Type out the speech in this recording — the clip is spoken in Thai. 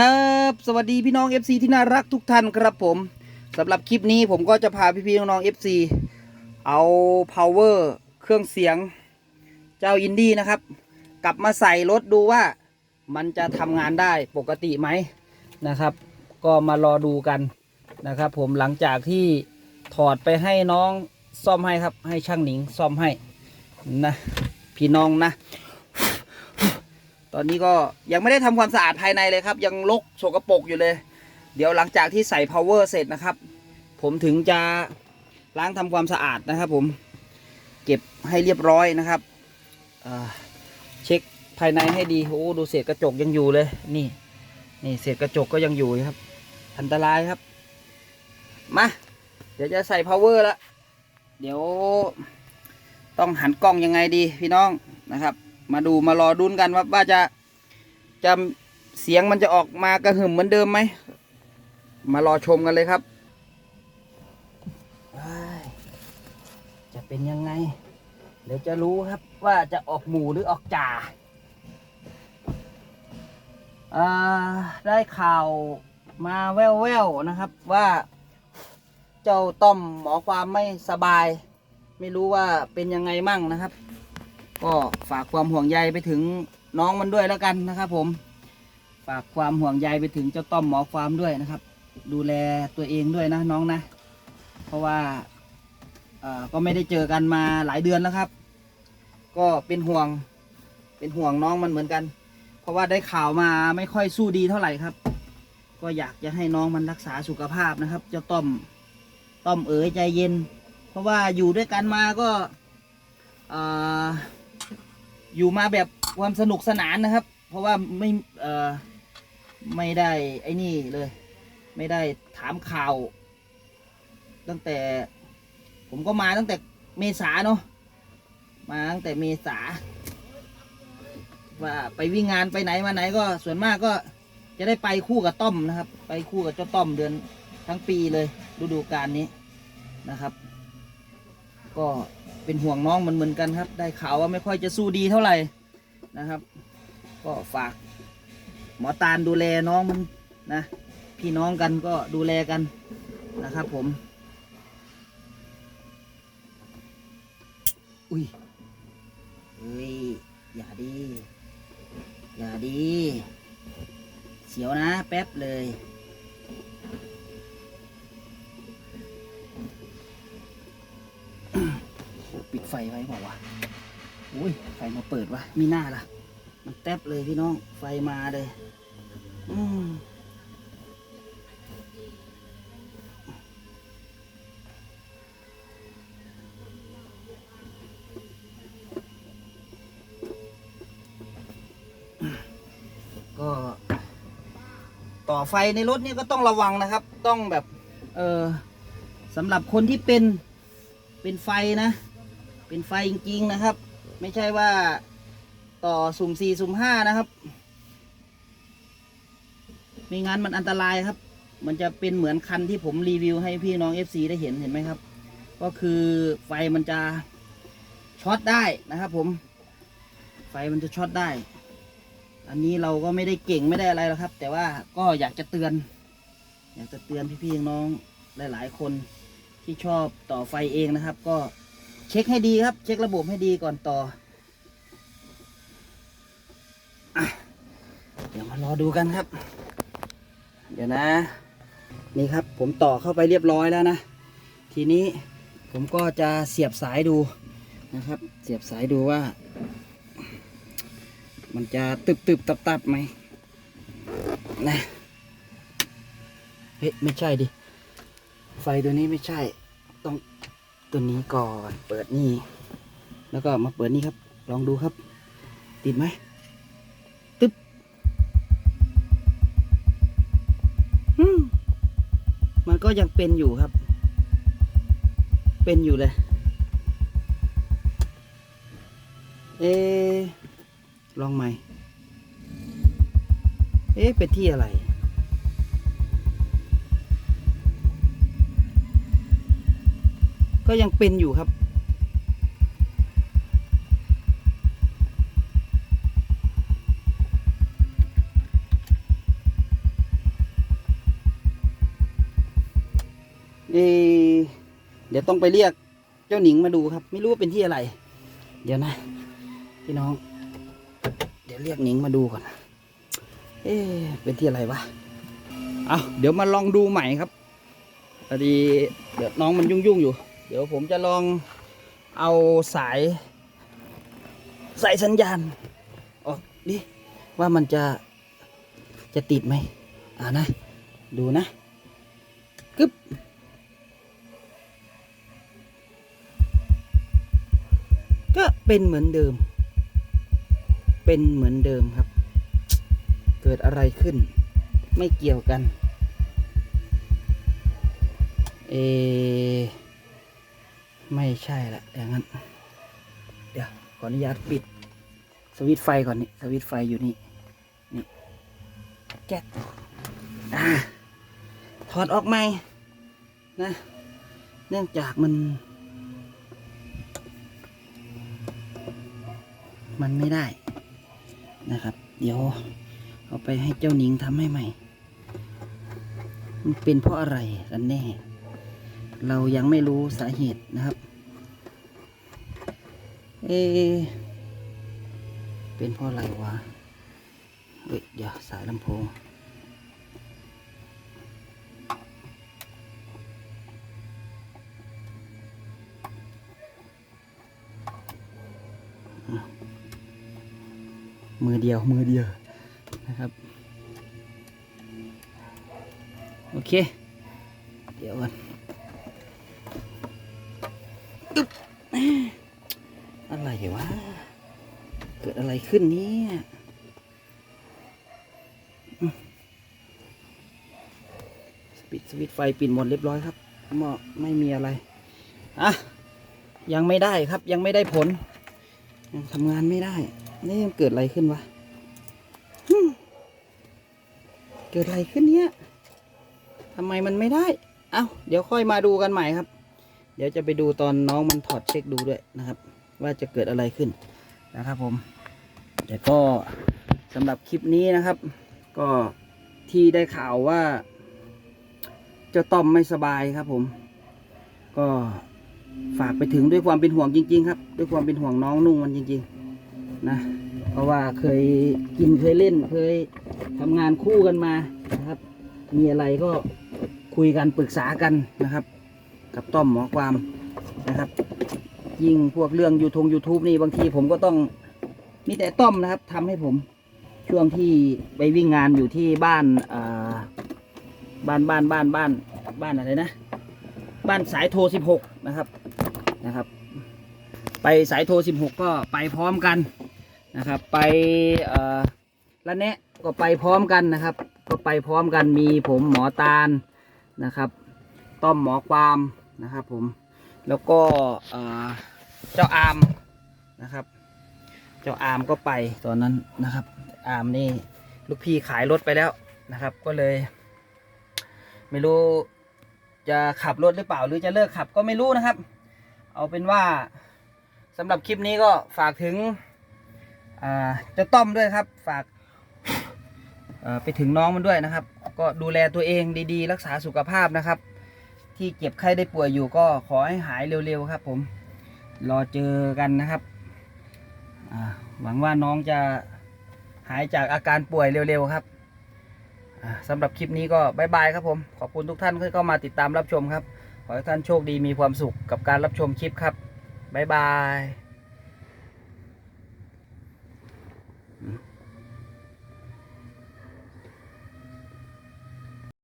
ครับสวัสดีพี่น้อง FC ที่น่ารักทุกท่านครับผมสำหรับคลิปนี้ผมก็จะพาพี่ๆน้องๆ FC เอา power เครื่องเสียงเจ้าอินดี้นะครับ กลับมาใส่รถดูว่ามันจะทำงานได้ปกติไหมนะครับ ก็มารอดูกันนะครับ ผมหลังจากที่ถอดไปให้น้องซ่อมให้ครับ ให้ช่างหนิงซ่อมให้นะพี่น้องนะ ตอนนี้ก็ยังไม่ได้ทำความสะอาดภายในเลยครับ ยังรกโสกปรกอยู่เลย เดี๋ยวหลังจากที่ใส่ power เสร็จนะครับ ผมถึงจะล้างทำความสะอาดนะครับ ผมเก็บให้เรียบร้อยนะครับเช็คภายในให้ดีโอ้ดูเศษกระจกยังอยู่เลย นี่ นี่เศษกระจกก็ยังอยู่ครับ อันตรายครับ มาเดี๋ยวจะใส่ power แล้วเดี๋ยวต้องหันกล้องยังไงดีพี่น้องนะครับ มาดูมารอดุนกันว่าว่าจะจะเสียงมันจะออกมากระหึ่มเหมือนเดิมไหม มารอชมกันเลยครับ จะเป็นยังไง เดี๋ยวจะรู้ครับว่าจะออกหมู่หรือออกจ่าอ่าได้ข่าวมาแว่วๆนะครับว่า เจ้าต้อมหมอความไม่สบาย ไม่รู้ว่าเป็นยังไงมั่งนะครับ ก็ฝากความห่วงใยไปถึงน้องมันด้วยแล้วกันนะครับ ผม ฝากความห่วงใยไปถึงเจ้าต้อมหมอความด้วยนะครับ ดูแลตัวเองด้วยนะน้องนะ เพราะว่าก็ไม่ได้เจอกันมาหลายเดือนแล้วครับ ก็เป็นห่วงเป็นห่วงน้องมันเหมือนกัน เพราะว่าได้ข่าวมาไม่ค่อยสู้ดีเท่าไหร่ครับ ก็อยากจะให้น้องมันรักษาสุขภาพนะครับ เจ้าต้อมต้อมเอ๋ยใจเย็น เพราะว่าอยู่ด้วยกันมาก็อ่อ อยู่มาแบบความสนุกสนานนะครับ เพราะว่าไม่เอ่อไม่ได้ไอ้นี่เลย ไม่ได้ถามข่าว ตั้งแต่ผมก็มาตั้งแต่เมษาเนาะมาตั้งแต่เมษาว่าไปวิ่งงานไปไหนมาไหนก็ส่วนมากก็จะได้ไปคู่กับต้อมนะครับ ไปคู่กับเจ้าต้อมเดือนทั้งปีเลยฤดูกาลนี้นะครับ ก็ เป็นห่วงน้องมันเหมือนกันครับ ได้ข่าวว่าไม่ค่อยจะสู้ดีเท่าไหร่นะครับ ก็ฝากหมอตาลดูแลน้องมันนะ พี่น้องกันก็ดูแลกันนะครับผม อุ้ยเฮ้ยอย่าดี อย่าดี เสียวนะแป๊บเลย ไฟไว้บอกว่าวะอุ้ย ไฟมาเปิดวะ มีหน้าล่ะ มันแทบเลยพี่น้อง ไฟมาเลยอืมก็ต่อไฟในรถนี่ก็ต้องระวังนะครับ ต้องแบบ เออสำหรับคนที่เป็นเป็นไฟนะ เป็นไฟจริงๆนะครับ ไม่ใช่ว่าต่อสุ่มสี่สุ่มห้านะครับไม่งั้นมันอันตรายครับ มันจะเป็นเหมือนคันที่ผมรีวิวให้พี่น้อง FC ได้เห็นเห็นไหมครับ ก็คือไฟมันจะช็อตได้นะครับ ผม ไฟมันจะช็อตได้ อันนี้เราก็ไม่ได้เก่งไม่ได้อะไรหรอกครับ แต่ว่าก็อยากจะเตือน อยากจะเตือนพี่ๆน้องๆหลาย ๆ คนที่ชอบต่อไฟเองนะครับ ก็ เช็คให้ดีครับ เช็คระบบให้ดีก่อนต่ออเดี๋ยวมารอดูกันครับ เดี๋ยวนะ นี่ครับผมต่อเข้าไปเรียบร้อยแล้วนะ ทีนี้ผมก็จะเสียบสายดูนะครับ เสียบสายดูว่า มันจะตึบตึบตับตับไหมนะเฮ้ยไม่ใช่ดิ ไฟตัวนี้ไม่ใช่ต้อง ตัวนี้ก่อนเปิดนี่ แล้วก็มาเปิดนี่ครับ ลองดูครับ ติดไหมตึ๊บมมันก็ยังเป็นอยู่ครับ เป็นอยู่เลย เอลองใหม่ เอ๊ะเป็นที่อะไร ก็ยังเป็นอยู่ครับ เดี๋ยวต้องไปเรียกเจ้าหนิงมาดูครับ ไม่รู้ว่าเป็นที่อะไร เดี๋ยวนะพี่น้อง เดี๋ยวเรียกหนิงมาดูก่อน เอ๊เป็นที่อะไรวะ เอาเดี๋ยวมาลองดูใหม่ครับพอดีเดี๋ยวน้องมันยุ่งๆอยู่ เดี๋ยวผมจะลองเอาสาย สายสัญญาณออกดิว่ามันจะจะติดไหมอ่านะ ดูนะกึบก็เป็นเหมือนเดิม เป็นเหมือนเดิมครับ เกิดอะไรขึ้น ไม่เกี่ยวกัน เอ ไม่ใช่ละอย่างนั้น เดี๋ยวขออนุญาตปิด สวิตไฟก่อนนี่สวิตไฟอยู่นี่นี่แก๊กถอดออกไหมนะ เนื่องจากมัน มันไม่ได้นะครับ เดี๋ยวเอาไปให้เจ้าหนิงทำให้ใหม่ มันเป็นเพราะอะไรกันแน่ เรายังไม่รู้สาเหตุนะครับ เอะเป็นเพราะอะไรวะเฮ้ยเดี๋ยวสายลำโพงมือเดียวมือเดียวนะครับ โอเค เดี๋ยวก่อนอึ๊บอะไร วะ เกิดอะไรขึ้นเนี่ยปิดสวิตไฟปิดหมดเรียบร้อยครับหม้อไม่มีอะไร อะ ยังไม่ได้ครับยังไม่ได้ผล ยังทำงานไม่ได้ นี่มันเกิดอะไรขึ้นวะเกิดอะไรขึ้นเนี่ยทำไมมันไม่ได้ เอ้า เดี๋ยวค่อยมาดูกันใหม่ครับ เดี๋ยวจะไปดูตอนน้องมันถอดเช็คดูด้วยนะครับ ว่าจะเกิดอะไรขึ้นนะครับผม แต่ก็สำหรับคลิปนี้นะครับ ก็ที่ได้ข่าวว่าเจ้าต้อมไม่สบายครับผม ก็ฝากไปถึงด้วยความเป็นห่วงจริง ๆ ครับ ด้วยความเป็นห่วงน้องนุ่งมันจริง ๆ นะเพราะว่าเคยกินเคยเล่นเคยทำงานคู่กันมานะครับ มีอะไรก็คุยกันปรึกษากันนะครับ กับต้อมหมอความนะครับ ยิ่งพวกเรื่องยูทงยูทูบนี่บางทีผมก็ต้องมีแต่ต้อมนะครับทำให้ผมช่วงที่ไปวิ่งงานอยู่ที่บ้านบ้านบ้านบ้านบ้านบ้านอะไรนะ บ้านสายโทรสิบหกนะครับนะครับ ไปสายโทรสิบหกก็ไปพร้อมกันนะครับ ไปละแนะก็ไปพร้อมกันนะครับ ก็ไปพร้อมกันมีผมหมอตาลนะครับ ต้อมหมอความนะครับผมแล้วก็อ่อ เจ้าอามนะครับ เจ้าอามก็ไปตอนนั้นนะครับ อามนี่ลูกพี่ขายรถไปแล้วนะครับ ก็เลย ไม่รู้จะขับรถหรือเปล่า หรือจะเลิกขับก็ไม่รู้นะครับ เอาเป็นว่าสำหรับคลิปนี้ก็ฝากถึงเจ้าต้อมด้วยครับ ฝากไปถึงน้องมันด้วยนะครับ ก็ดูแลตัวเองดีๆ รักษาสุขภาพนะครับ ที่เจ็บไข้ได้ป่วยอยู่ก็ขอให้หายเร็วๆครับผม รอเจอกันนะครับ หวังว่าน้องจะหายจากอาการป่วยเร็วๆครับอ่าสำหรับคลิปนี้ก็บายบายครับผม ขอบคุณทุกท่านที่เข้ามาติดตามรับชมครับ ขอให้ท่านโชคดีมีความสุขกับการรับชมคลิปครับบายบาย